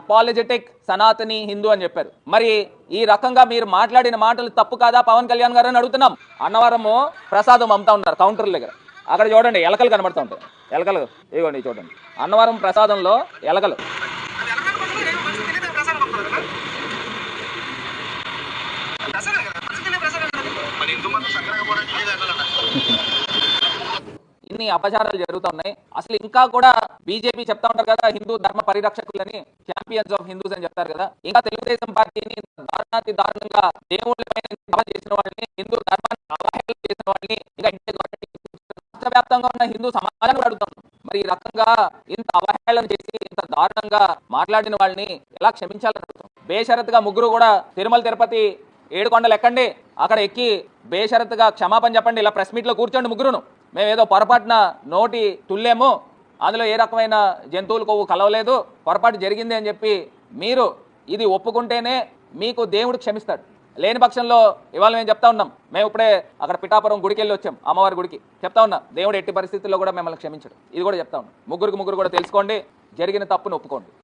Apologetic Sanatani Hindu అని చెప్పారు. మరి ఈ రకంగా మీరు మాట్లాడిన మాటలు తప్పు కాదా? పవన్ కళ్యాణ్ గారు అని అడుగుతున్నాం. అన్నవరము ప్రసాదం అమ్ముతా ఉన్నారు కౌంటర్ల దగ్గర. అక్కడ చూడండి ఎలకలు కనబడుతూ ఉంటాయి. ఎలకలు ఇవ్వండి చూడండి. అన్నవరం ప్రసాదంలో ఎలకలు. ప్రసాదం ఇన్ని అపచారాలు జరుగుతున్నాయి. అసలు ఇంకా కూడా బీజేపీ చెప్తా ఉంటారు కదా హిందూ ధర్మ పరిరక్షకులని ఛాంపియన్స్ ఆఫ్ హిందూస్ అని చెప్తారు కదా. ఇంకా తెలుగుదేశం పార్టీని దారుణాతి దారుణంగా దేవుళ్ళ పైన చేసిన వాళ్ళని హిందూ ధర్మాన్ని అవహేళన చేసిన వాళ్ళని ఇంకా రాష్ట్ర వ్యాప్తంగా ఉన్న హిందూ సమాజాన్ని అడుగుతాం. మరి ఈ రకంగా ఇంత అవహేళన చేసి ఇంత దారుణంగా మాట్లాడిన వాళ్ళని ఎలా క్షమించాలని అడుగుతాం? బేషరత్గా ముగ్గురు కూడా తిరుమల తిరుపతి ఏడు కొండలు ఎక్కండి. అక్కడ ఎక్కి బేషరత్గా క్షమాపణ చెప్పండి. ఇలా ప్రెస్ మీట్లో కూర్చోండి ముగ్గురును. మేము ఏదో పొరపాటున నోటి తుల్లేము అందులో ఏ రకమైన జంతువులు కొవ్వు కలవలేదు పొరపాటు జరిగింది అని చెప్పి మీరు ఇది ఒప్పుకుంటేనే మీకు దేవుడు క్షమిస్తాడు. లేని పక్షంలో ఇవాళ మేము చెప్తా ఉన్నాం. మేము ఇప్పుడే అక్కడ పిఠాపురం గుడికి వెళ్ళి వచ్చాం అమ్మవారి గుడికి. చెప్తా ఉన్నా దేవుడు ఎట్టి పరిస్థితుల్లో కూడా మిమ్మల్ని క్షమించడు. ఇది కూడా చెప్తా ఉన్నాం. ముగ్గురికి ముగ్గురు కూడా తెలుసుకోండి జరిగిన తప్పును ఒప్పుకోండి.